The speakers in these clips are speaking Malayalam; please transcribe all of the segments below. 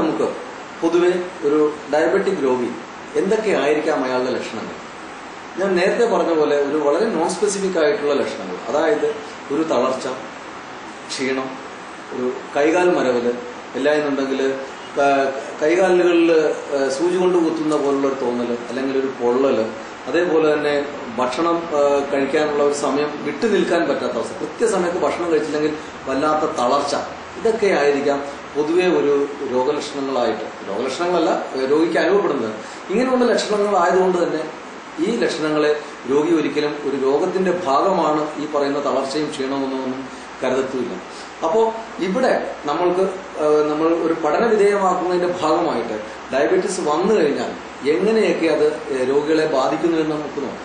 നമുക്ക് പൊതുവെ ഒരു ഡയബറ്റിക് രോഗി എന്തൊക്കെയായിരിക്കാം അയാളുടെ ലക്ഷണങ്ങൾ? ഞാൻ നേരത്തെ പറഞ്ഞ പോലെ ഒരു വളരെ നോൺ സ്പെസിഫിക് ആയിട്ടുള്ള ലക്ഷണങ്ങൾ. അതായത് ഒരു തളർച്ച ക്ഷീണം ഒരു കൈകാൽ മരവൽ എല്ലാ എന്നുണ്ടെങ്കിൽ കൈകാലുകളിൽ സൂചി കൊണ്ട് കുത്തുന്ന പോലുള്ള ഒരു തോന്നൽ അല്ലെങ്കിൽ ഒരു പൊള്ളൽ അതേപോലെ തന്നെ ഭക്ഷണം കഴിക്കാനുള്ള ഒരു സമയം വിട്ടു നിൽക്കാൻ പറ്റാത്ത അവസ്ഥ. കൃത്യസമയത്ത് ഭക്ഷണം കഴിച്ചില്ലെങ്കിൽ വല്ലാത്ത തളർച്ച. ഇതൊക്കെ ആയിരിക്കാം പൊതുവെ ഒരു രോഗലക്ഷണങ്ങളായിട്ട് രോഗലക്ഷണങ്ങളല്ല രോഗിക്ക് അനുഭവപ്പെടുന്നത്. ഇങ്ങനെയുള്ള ലക്ഷണങ്ങൾ ലക്ഷണങ്ങളായതുകൊണ്ട് തന്നെ ഈ ലക്ഷണങ്ങളെ രോഗി ഒരിക്കലും ഒരു രോഗത്തിന്റെ ഭാഗമാണ് ഈ പറയുന്ന തളർച്ചയും ക്ഷീണമൊന്നും കരുതത്തുമില്ല. അപ്പോ ഇവിടെ നമ്മൾക്ക് നമ്മൾ ഒരു പഠന വിധേയമാക്കുന്നതിന്റെ ഭാഗമായിട്ട് ഡയബറ്റീസ് വന്നു കഴിഞ്ഞാൽ എങ്ങനെയൊക്കെ അത് രോഗികളെ ബാധിക്കുന്നു എന്ന് നമുക്ക് നോക്കാം.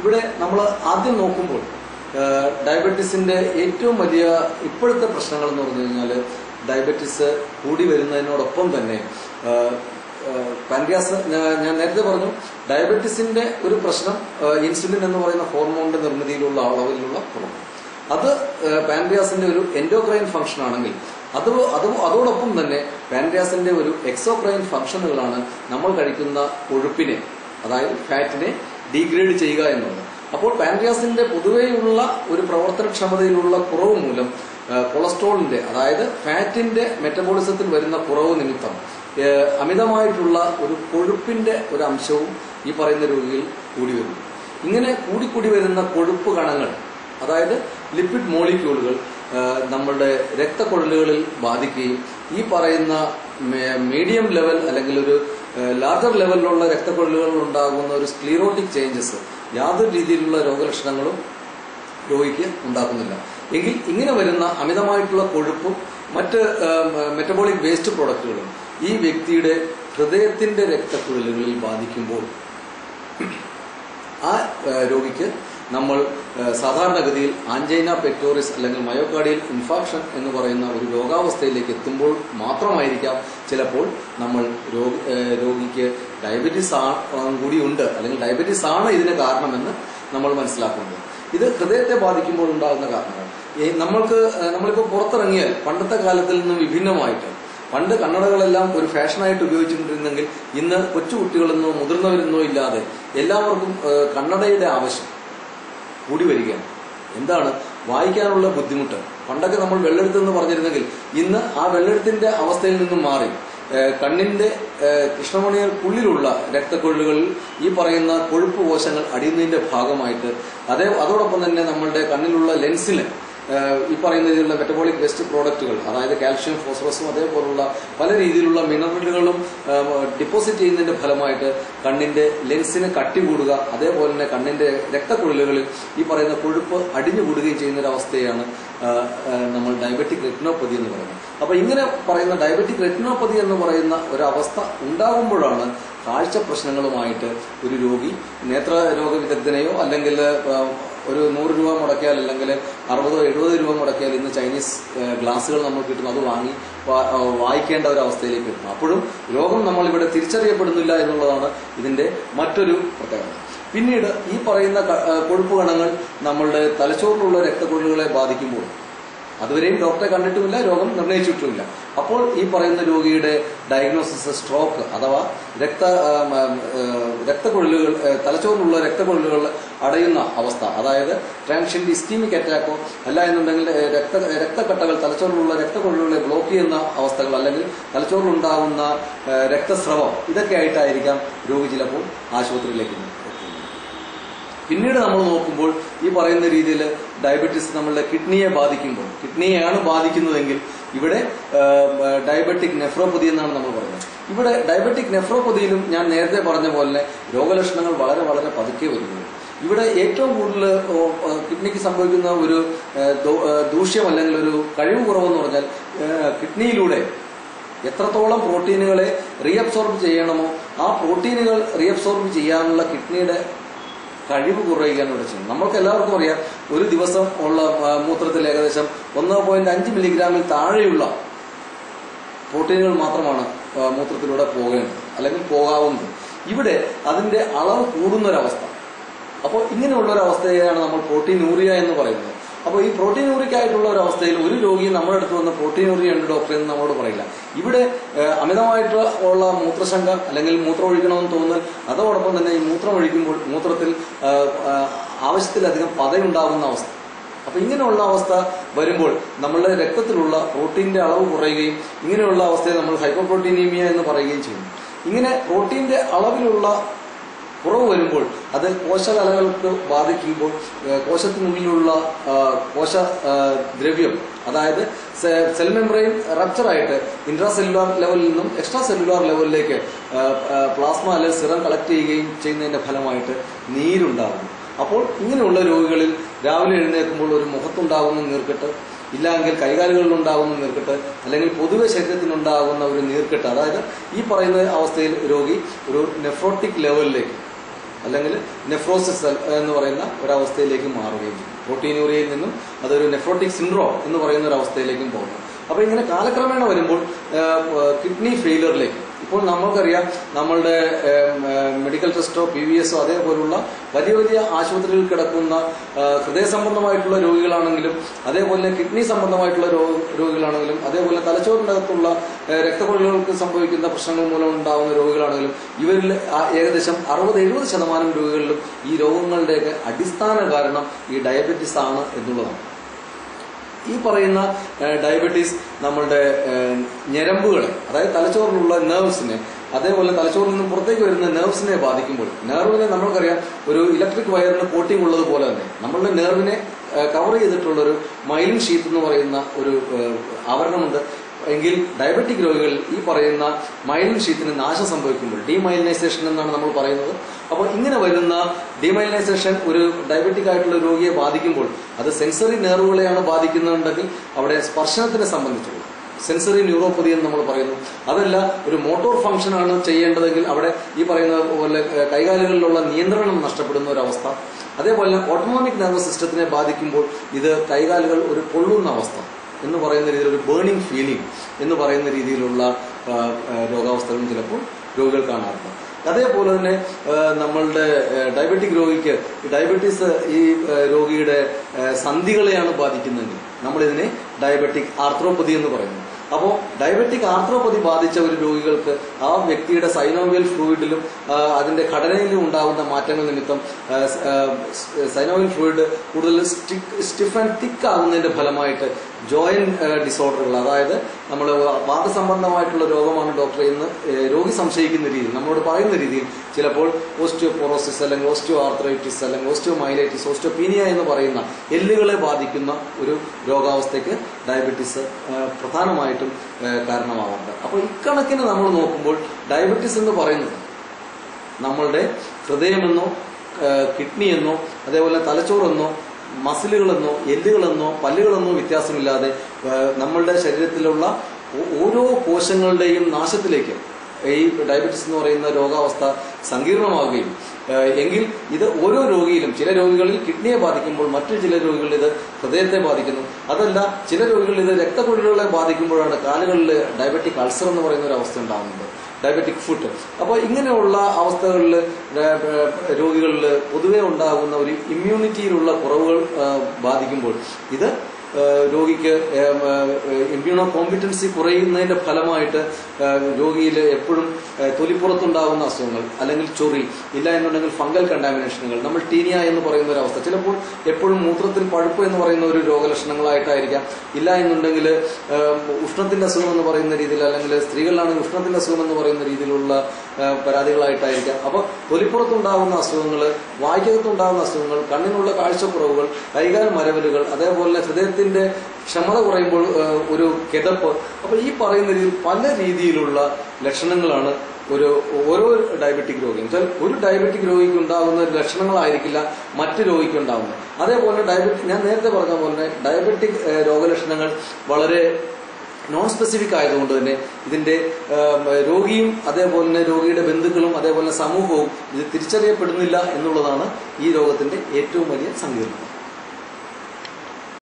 ഇവിടെ നമ്മൾ ആദ്യം നോക്കുമ്പോൾ ഡയബറ്റീസിന്റെ ഏറ്റവും വലിയ ഇപ്പോഴത്തെ പ്രശ്നങ്ങൾ എന്ന് പറഞ്ഞു കഴിഞ്ഞാൽ ഡയബറ്റീസ് കൂടി വരുന്നതിനോടൊപ്പം തന്നെ പാൻക്രിയാസ് ഞാൻ നേരത്തെ പറഞ്ഞു ഡയബറ്റിസിന്റെ ഒരു പ്രശ്നം ഇൻസുലിൻ എന്ന് പറയുന്ന ഹോർമോണിന്റെ നിർമ്മിതിയിലുള്ള അളവിലുള്ള കുറവ്. അത് പാൻക്രിയാസിന്റെ ഒരു എൻഡോക്രൈൻ ഫംഗ്ഷൻ ആണെങ്കിൽ അത് അത് അതോടൊപ്പം തന്നെ പാൻക്രിയാസിന്റെ ഒരു എക്സോക്രൈൻ ഫംഗ്ഷനുകളാണ് നമ്മൾ കഴിക്കുന്ന കൊഴുപ്പിനെ അതായത് ഫാറ്റിനെ ഡീഗ്രേഡ് ചെയ്യുക എന്നുള്ളത്. അപ്പോൾ പാൻക്രിയാസിന്റെ പൊതുവെയുള്ള ഒരു പ്രവർത്തനക്ഷമതയിലുള്ള കുറവ് മൂലം കൊളസ്ട്രോളിന്റെ അതായത് ഫാറ്റിന്റെ മെറ്റബോളിസത്തിൽ വരുന്ന കുറവ് നിമിത്തം അമിതമായിട്ടുള്ള ഒരു കൊഴുപ്പിന്റെ ഒരു അംശവും ഈ പറയുന്ന രോഗിയിൽ കൂടി വരുന്നു. ഇങ്ങനെ കൂടിക്കൂടി വരുന്ന കൊഴുപ്പ് കണങ്ങൾ അതായത് ലിപ്പിഡ് മോളിക്യൂളുകൾ നമ്മളുടെ രക്തക്കൊഴലുകളിൽ ബാധിക്കുകയും ഈ പറയുന്ന മീഡിയം ലെവൽ അല്ലെങ്കിൽ ഒരു ലാർജർ ലെവലിലുള്ള രക്തക്കൊഴലുകളിൽ ഉണ്ടാകുന്ന ഒരു സ്ക്ലീറോട്ടിക് ചേഞ്ചസ് യാതൊരു രീതിയിലുള്ള രോഗലക്ഷണങ്ങളും രോഗിക്ക് ഉണ്ടാക്കുന്നില്ല. എങ്കിൽ ഇങ്ങനെ വരുന്ന അമിതമായിട്ടുള്ള കൊഴുപ്പും മറ്റ് മെറ്റബോളിക് വേസ്റ്റ് പ്രോഡക്റ്റുകളും ഈ വ്യക്തിയുടെ ഹൃദയത്തിന്റെ രക്തക്കുഴലുകളിൽ ബാധിക്കുമ്പോൾ ആ രോഗിക്ക് നമ്മൾ സാധാരണഗതിയിൽ ആഞ്ചൈന പെക്ടോറിസ് അല്ലെങ്കിൽ മയോകാർഡിയൽ ഇൻഫാക്ഷൻ എന്ന് പറയുന്ന ഒരു രോഗാവസ്ഥയിലേക്ക് എത്തുമ്പോൾ മാത്രമായിരിക്കാം ചിലപ്പോൾ നമ്മൾ രോഗി രോഗിക്ക് ഡയബറ്റീസ് ആ കൂടി അല്ലെങ്കിൽ ഡയബറ്റീസ് ആണ് ഇതിന് കാരണമെന്ന് നമ്മൾ മനസ്സിലാക്കുന്നത് ഇത് ഹൃദയത്തെ ബാധിക്കുമ്പോൾ ഉണ്ടാകുന്ന കാരണമാണ് നമ്മൾക്ക് നമ്മളിപ്പോൾ പുറത്തിറങ്ങിയാൽ പണ്ടത്തെ കാലത്തിൽ നിന്നും വിഭിന്നമായിട്ട് പണ്ട് കണ്ണടകളെല്ലാം ഒരു ഫാഷനായിട്ട് ഉപയോഗിച്ചുകൊണ്ടിരുന്നെങ്കിൽ ഇന്ന് കൊച്ചുകുട്ടികളെന്നോ മുതിർന്നവരെന്നോ ഇല്ലാതെ എല്ലാവർക്കും കണ്ണടയുടെ ആവശ്യം കൂടി വരികയാണ്. എന്താണ്? വായിക്കാനുള്ള ബുദ്ധിമുട്ട്. പണ്ടൊക്കെ നമ്മൾ വെള്ളെടുത്തെന്ന് പറഞ്ഞിരുന്നെങ്കിൽ ഇന്ന് ആ വെള്ളെടുത്തിന്റെ അവസ്ഥയിൽ നിന്നും മാറി. കണ്ണിന്റെ കൃഷ്ണമണികൾക്കുള്ളിലുള്ള രക്തക്കൊള്ളുകളിൽ ഈ പറയുന്ന കൊഴുപ്പ് കോശങ്ങൾ അടിയുന്നതിന്റെ ഭാഗമായിട്ട് അതേ അതോടൊപ്പം തന്നെ നമ്മളുടെ കണ്ണിലുള്ള ലെൻസിന് ഈ പറയുന്ന രീതിയിലുള്ള മെറ്റബോളിക് വേസ്റ്റ് പ്രോഡക്റ്റുകൾ അതായത് കാൽഷ്യം ഫോസ്ഫറസും അതേപോലുള്ള പല രീതിയിലുള്ള മിനറലുകളും ഡിപ്പോസിറ്റ് ചെയ്യുന്നതിന്റെ ഫലമായിട്ട് കണ്ണിന്റെ ലെൻസിന് കട്ടി കൂടുക അതേപോലെ തന്നെ കണ്ണിന്റെ രക്തക്കുഴലുകളിൽ ഈ പറയുന്ന കൊഴുപ്പ് അടിഞ്ഞു അടിഞ്ഞുകൂടുകയും ചെയ്യുന്ന ഒരു അവസ്ഥയാണ് നമ്മൾ ഡയബറ്റിക് റെറ്റിനോപ്പതി എന്ന് പറയുന്നത്. അപ്പൊ ഇങ്ങനെ പറയുന്ന ഡയബറ്റിക് റെറ്റിനോപ്പതി എന്ന് പറയുന്ന ഒരു അവസ്ഥ ഉണ്ടാകുമ്പോഴാണ് കാഴ്ച പ്രശ്നങ്ങളുമായിട്ട് ഒരു രോഗി നേത്ര രോഗ വിദഗ്ധനെയോ അല്ലെങ്കിൽ ഒരു നൂറ് രൂപ മുടക്കിയാൽ അല്ലെങ്കിൽ അറുപതോ എഴുപതോ രൂപ മുടക്കിയാൽ ഇന്ന് ചൈനീസ് ഗ്ലാസ്സുകൾ നമ്മൾ കിട്ടുന്നു. അത് വാങ്ങി വായിക്കേണ്ട ഒരു അവസ്ഥയിലേക്ക് വരുന്നു അപ്പോഴും രോഗം നമ്മൾ ഇവിടെ തിരിച്ചറിയപ്പെടുന്നില്ല എന്നുള്ളതാണ് ഇതിന്റെ മറ്റൊരു പ്രത്യേകത. പിന്നീട് ഈ പറയുന്ന കൊഴുപ്പ് കണങ്ങൾ നമ്മളുടെ തലച്ചോറിലുള്ള രക്തക്കൊഴുകളെ ബാധിക്കുമ്പോൾ അതുവരെയും ഡോക്ടറെ കണ്ടിട്ടുമില്ല രോഗം നിർണയിച്ചിട്ടുമില്ല. അപ്പോൾ ഈ പറയുന്ന രോഗിയുടെ ഡയഗ്നോസിസ് സ്ട്രോക്ക് അഥവാ രക്ത രക്തക്കൊഴലുകൾ തലച്ചോറിലുള്ള രക്തക്കൊഴലുകൾ അടയുന്ന അവസ്ഥ. അതായത് ട്രാൻഷ്യന്റ് ഇസ്കീമിക് അറ്റാക്കോ അല്ല എന്നുണ്ടെങ്കിൽ രക്ത രക്തക്കട്ടകൾ തലച്ചോറിലുള്ള രക്തക്കൊഴലുകളെ ബ്ലോക്ക് ചെയ്യുന്ന അവസ്ഥകൾ അല്ലെങ്കിൽ തലച്ചോറിലുണ്ടാകുന്ന രക്തസ്രവം ഇതൊക്കെ ആയിട്ടായിരിക്കാം രോഗി ചിലപ്പോൾ ആശുപത്രിയിലേക്ക് പിന്നീട് നമ്മൾ നോക്കുമ്പോൾ ഈ പറയുന്ന രീതിയിൽ ഡയബറ്റിസ് നമ്മളുടെ കിഡ്നിയെ ബാധിക്കുമ്പോൾ കിഡ്നിയെയാണ് ബാധിക്കുന്നതെങ്കിൽ ഇവിടെ ഡയബറ്റിക് നെഫ്രോപ്പതി എന്നാണ് നമ്മൾ പറയുന്നത്. ഇവിടെ ഡയബറ്റിക് നെഫ്രോപ്പതിയിലും ഞാൻ നേരത്തെ പറഞ്ഞ പോലെ രോഗലക്ഷണങ്ങൾ വളരെ വളരെ പതുക്കെ വരുന്നു. ഇവിടെ ഏറ്റവും കൂടുതൽ കിഡ്നിക്ക് സംഭവിക്കുന്ന ഒരു ദൂഷ്യം അല്ലെങ്കിൽ ഒരു കഴിവ് കുറവെന്ന് പറഞ്ഞാൽ കിഡ്നിയിലൂടെ എത്രത്തോളം പ്രോട്ടീനുകളെ റീഅബ്സോർബ് ചെയ്യണമോ ആ പ്രോട്ടീനുകൾ റീഅബ്സോർബ് ചെയ്യാനുള്ള കിഡ്നിയുടെ കഴിവ് കുറയുകയാണ് ഇവിടെ ചെയ്യുന്നത്. നമ്മൾക്ക് എല്ലാവർക്കും അറിയാം ഒരു ദിവസം ഉള്ള മൂത്രത്തിൽ ഏകദേശം ഒന്ന് പോയിന്റ് അഞ്ച് മില്ലിഗ്രാമിൽ താഴെയുള്ള പ്രോട്ടീനുകൾ മാത്രമാണ് മൂത്രത്തിലൂടെ പോകേണ്ടത് അല്ലെങ്കിൽ പോകാവുന്നത്. ഇവിടെ അതിന്റെ അളവ് കൂടുന്ന ഒരവസ്ഥ അപ്പോൾ ഇങ്ങനെയുള്ള ഒരു അവസ്ഥയാണ് നമ്മൾ പ്രോട്ടീൻ യൂറിയ എന്ന് പറയുന്നത്. അപ്പോൾ ഈ പ്രോട്ടീനൂറിക് ആയിട്ടുള്ള ഒരു അവസ്ഥയിൽ ഒരു രോഗി നമ്മുടെ അടുത്ത് വന്ന് പ്രോട്ടീനൂറിയ ഉണ്ട് ഡോക്ടറെ എന്ന് നമ്മളോട് പറയില്ല. ഇവിടെ അമിതമായിട്ട് ഉള്ള മൂത്രശങ്ക അല്ലെങ്കിൽ മൂത്രം ഒഴിക്കണമെന്ന് തോന്നൽ അതോടൊപ്പം തന്നെ ഈ മൂത്രം ഒഴിക്കുമ്പോൾ മൂത്രത്തിൽ ആവശ്യത്തിലധികം പതയുണ്ടാകുന്ന അവസ്ഥ. അപ്പൊ ഇങ്ങനെയുള്ള അവസ്ഥ വരുമ്പോൾ നമ്മളുടെ രക്തത്തിലുള്ള പ്രോട്ടീന്റെ അളവ് കുറയുകയും ഇങ്ങനെയുള്ള അവസ്ഥയെ നമ്മൾ ഹൈപ്പോപ്രോട്ടീനീമിയ എന്ന് പറയുകയും ചെയ്യുന്നു. ഇങ്ങനെ പ്രോട്ടീന്റെ അളവിലുള്ള കുറവ് വരുമ്പോൾ അത് കോശകലകൾക്ക് ബാധിക്കുമ്പോൾ കോശത്തിനുള്ളിലുള്ള കോശ ദ്രവ്യം അതായത് സെൽ മെംബ്രെയിൻ റപ്ചറായിട്ട് ഇൻട്രാ സെല്ലുലാർ ലെവലിൽ നിന്നും എക്സ്ട്രാ സെല്ലുലാർ ലെവലിലേക്ക് പ്ലാസ്മ അല്ലെങ്കിൽ സിറം കളക്ട് ചെയ്യുകയും ചെയ്യുന്നതിന്റെ ഫലമായിട്ട് നീരുണ്ടാകുന്നു. അപ്പോൾ ഇങ്ങനെയുള്ള രോഗികളിൽ രാവിലെ എഴുന്നേൽക്കുമ്പോൾ ഒരു മുഖത്തുണ്ടാകുന്ന നീർക്കെട്ട് ഇല്ലെങ്കിൽ കൈകാലുകളിൽ ഉണ്ടാകുന്ന നീർക്കെട്ട് അല്ലെങ്കിൽ പൊതുവെ ശരീരത്തിനുണ്ടാകുന്ന ഒരു നീർക്കെട്ട് അതായത് ഈ പറയുന്ന അവസ്ഥയിൽ രോഗി ഒരു നെഫ്രോട്ടിക് ലെവലിലേക്ക് അല്ലെങ്കിൽ നെഫ്രോസിസ് എന്ന് പറയുന്ന ഒരവസ്ഥയിലേക്ക് മാറുകയും ചെയ്യും പ്രോട്ടീനൂറിയയിൽ നിന്നും അതൊരു നെഫ്രോട്ടിക് സിൻഡ്രോം എന്ന് പറയുന്ന ഒരു അവസ്ഥയിലേക്കും പോകുന്നു. അപ്പൊ ഇങ്ങനെ കാലക്രമേണ വരുമ്പോൾ കിഡ്നി ഫെയിലിയറിലേക്ക് ഇപ്പോൾ നമ്മൾക്കറിയാം നമ്മളുടെ മെഡിക്കൽ ടെസ്റ്റോ പി വി എസോ അതേപോലുള്ള വലിയ വലിയ ആശുപത്രികളിൽ കിടക്കുന്ന ഹൃദയ സംബന്ധമായിട്ടുള്ള രോഗികളാണെങ്കിലും അതേപോലെ കിഡ്നി സംബന്ധമായിട്ടുള്ള രോഗികളാണെങ്കിലും അതേപോലെ തലച്ചോറിനകത്തുള്ള ആ, രക്തക്കൊഴലുകൾക്ക് സംഭവിക്കുന്ന പ്രശ്നങ്ങൾ മൂലം ഉണ്ടാകുന്ന രോഗികളാണെങ്കിലും ഇവരിൽ ഏകദേശം അറുപത് എഴുപത് ശതമാനം രോഗികളിലും ഈ രോഗങ്ങളുടെയൊക്കെ അടിസ്ഥാന കാരണം ഈ ഡയബറ്റിസ് ആണ് എന്നുള്ളതാണ്. ഈ പറയുന്ന ഡയബറ്റീസ് നമ്മളുടെ ഞരമ്പുകളെ അതായത് തലച്ചോറിലുള്ള നെർവ്സിനെ അതേപോലെ തലച്ചോറിൽ നിന്നും പുറത്തേക്ക് വരുന്ന നെർവ്സിനെ ബാധിക്കുമ്പോൾ നെർവിനെ നമ്മൾക്കറിയാം ഒരു ഇലക്ട്രിക് വയറിന് കോട്ടിംഗ് ഉള്ളത് പോലെ തന്നെ നമ്മളുടെ നെർവിനെ കവർ ചെയ്തിട്ടുള്ള ഒരു മൈലിൻ ഷീറ്റ് എന്ന് പറയുന്ന ഒരു ആവരണമുണ്ട്. എങ്കിൽ ഡയബറ്റിക് രോഗികളിൽ ഈ പറയുന്ന മൈലിൻ ഷീത്തിന് നാശം സംഭവിക്കുമ്പോൾ ഡീമൈലിനൈസേഷൻ എന്നാണ് നമ്മൾ പറയുന്നത്. അപ്പോൾ ഇങ്ങനെ വരുന്ന ഡീമൈലിനൈസേഷൻ ഒരു ഡയബറ്റിക് ആയിട്ടുള്ള രോഗിയെ ബാധിക്കുമ്പോൾ അത് സെൻസറി നേർവുകളെയാണ് ബാധിക്കുന്നുണ്ടെങ്കിൽ അവിടെ സ്പർശനത്തിനെ സംബന്ധിച്ചുള്ള സെൻസറി ന്യൂറോപ്പതി എന്ന് നമ്മൾ പറയുന്നു. അതല്ല ഒരു മോട്ടോർ ഫംഗ്ഷൻ ആണ് ചെയ്യേണ്ടതെങ്കിൽ അവിടെ ഈ പറയുന്ന പോലെ കൈകാലുകളിലുള്ള നിയന്ത്രണം നഷ്ടപ്പെടുന്ന ഒരു അവസ്ഥ. അതേപോലെ ഓട്ടോണോമിക് നെർവസ് സിസ്റ്റത്തിനെ ബാധിക്കുമ്പോൾ ഇത് കൈകാലുകൾ ഒരു പൊള്ളുന്ന അവസ്ഥ. എന്ന് പറയുന്ന രീതിയിൽ ഒരു ബേണിംഗ് ഫീലിംഗ് എന്ന് പറയുന്ന രീതിയിലുള്ള രോഗാവസ്ഥകളും ചിലപ്പോൾ രോഗികൾ കാണാറുണ്ട്. അതേപോലെ തന്നെ നമ്മളുടെ ഡയബറ്റിക് രോഗിക്ക് ഡയബറ്റീസ് ഈ രോഗിയുടെ സന്ധികളെയാണ് ബാധിക്കുന്നതെങ്കിൽ നമ്മളിതിനെ ഡയബറ്റിക് ആർത്രോപ്പതി എന്ന് പറയുന്നു. അപ്പോൾ ഡയബറ്റിക് ആർത്രോപതി ബാധിച്ച ഒരു രോഗികൾക്ക് ആ വ്യക്തിയുടെ സൈനോവിയൽ ഫ്ലൂയിഡിലും അതിന്റെ ഘടനയിലും ഉണ്ടാകുന്ന മാറ്റങ്ങൾ നിമിത്തം സൈനോവിയൽ ഫ്ലൂയിഡ് കൂടുതൽ സ്റ്റിഫ് ആൻഡ് തിക്ക് ആകുന്നതിന്റെ ഫലമായിട്ട് ജോയിന്റ് ഡിസോർഡറുകൾ അതായത് നമ്മൾ വാദസംബന്ധമായിട്ടുള്ള രോഗമാണ് ഡോക്ടർ എന്ന് രോഗി സംശയിക്കുന്ന രീതിയിൽ നമ്മളോട് പറയുന്ന രീതിയിൽ ചിലപ്പോൾ ഓസ്റ്റിയോപോറോസിസ് അല്ലെങ്കിൽ ഓസ്റ്റിയോ ആർത്രൈറ്റിസ് അല്ലെങ്കിൽ ഓസ്റ്റിയോ മൈലൈറ്റിസ് ഓസ്റ്റിയോപീനിയ എന്ന് പറയുന്ന എല്ലുകളെ ബാധിക്കുന്ന ഒരു രോഗാവസ്ഥയ്ക്ക് ഡയബറ്റീസ് പ്രധാനമായിട്ടും കാരണമാവുന്നത് അപ്പോൾ ഇക്കണക്കിന് നമ്മൾ നോക്കുമ്പോൾ ഡയബറ്റീസ് എന്ന് പറയുന്നത് നമ്മളുടെ ഹൃദയമെന്നോ കിഡ്നി കിഡ്നിയെന്നോ അതേപോലെ തലച്ചോറെന്നോ മസിലുകളെന്നോ എല്ലുകളെന്നോ പല്ലുകളെന്നോ വ്യത്യാസമില്ലാതെ നമ്മളുടെ ശരീരത്തിലുള്ള ഓരോ കോശങ്ങളുടെയും നാശത്തിലേക്ക് ഈ ഡയബറ്റിസ് എന്ന് പറയുന്ന രോഗാവസ്ഥ സങ്കീർണമാവുകയും എങ്കിൽ ഇത് ഓരോ രോഗിയിലും ചില രോഗികളിൽ കിഡ്നിയെ ബാധിക്കുമ്പോൾ മറ്റു ചില രോഗികളിൽ ഇത് ഹൃദയത്തെ ബാധിക്കുന്നു. അതല്ല ചില രോഗികളിൽ ഇത് രക്തക്കുഴലുകളെ ബാധിക്കുമ്പോഴാണ് കാലുകളിൽ ഡയബറ്റിക് അൾസർ എന്ന് പറയുന്ന ഒരു അവസ്ഥ ഉണ്ടാകുന്നത്. ഡയബറ്റിക് ഫുഡ് അപ്പോൾ ഇങ്ങനെയുള്ള അവസ്ഥകളിൽ രോഗികളിൽ പൊതുവെ ഉണ്ടാകുന്ന ഒരു ഇമ്മ്യൂണിറ്റിയിലുള്ള കുറവുകൾ ബാധിക്കുമ്പോൾ ഇത് രോഗിക്ക് ഇമ്മ്യൂണോ കോമ്പിറ്റൻസി കുറയുന്നതിന്റെ ഫലമായിട്ട് രോഗിയിൽ എപ്പോഴും തൊലിപ്പുറത്തുണ്ടാകുന്ന അസുഖങ്ങൾ അല്ലെങ്കിൽ ചൊറി ഇല്ല എന്നുണ്ടെങ്കിൽ ഫംഗൽ കണ്ടാമിനേഷനുകൾ നമ്മൾ ടീനിയ എന്ന് പറയുന്ന ഒരു അവസ്ഥ ചിലപ്പോൾ എപ്പോഴും മൂത്രത്തിൽ പഴുപ്പ് എന്ന് പറയുന്ന ഒരു രോഗലക്ഷണങ്ങളായിട്ടായിരിക്കാം. ഇല്ല എന്നുണ്ടെങ്കിൽ ഉഷ്ണത്തിന്റെ അസുഖം എന്ന് പറയുന്ന രീതിയിൽ അല്ലെങ്കിൽ സ്ത്രീകളിലാണെങ്കിൽ ഉഷ്ണത്തിന്റെ അസുഖം എന്ന് പറയുന്ന രീതിയിലുള്ള പരാതികളായിട്ടായിരിക്കാം. അപ്പൊ തൊലിപ്പുറത്തുണ്ടാകുന്ന അസുഖങ്ങൾ വായിക്കകത്തുണ്ടാകുന്ന അസുഖങ്ങൾ കണ്ണിനുള്ള കാഴ്ചക്കുറവുകൾ കൈകാൽ മരവലുകൾ അതേപോലെ ഹൃദയത്തിന്റെ ക്ഷമത കുറയുമ്പോൾ ഒരു കിതപ്പ് അപ്പൊ ഈ പറയുന്ന രീതിയിൽ പല രീതിയിലുള്ള ലക്ഷണങ്ങളാണ് ഒരു ഓരോ ഡയബറ്റിക് രോഗി എന്നുവെച്ചാൽ ഒരു ഡയബറ്റിക് രോഗിക്ക് ഉണ്ടാകുന്ന ലക്ഷണങ്ങളായിരിക്കില്ല മറ്റ് രോഗിക്ക് ഉണ്ടാകുന്നത്. അതേപോലെ ഡയബറ്റിക് ഞാൻ നേരത്തെ പറഞ്ഞ പോലെ ഡയബറ്റിക് രോഗലക്ഷണങ്ങൾ വളരെ നോൺ സ്പെസിഫിക് ആയതുകൊണ്ട് തന്നെ ഇതിന്റെ രോഗിയും അതേപോലെ തന്നെ രോഗിയുടെ ബന്ധുക്കളും അതേപോലെ സമൂഹവും ഇത് തിരിച്ചറിയപ്പെടുന്നില്ല എന്നുള്ളതാണ് ഈ രോഗത്തിന്റെ ഏറ്റവും വലിയ സങ്കീർണത.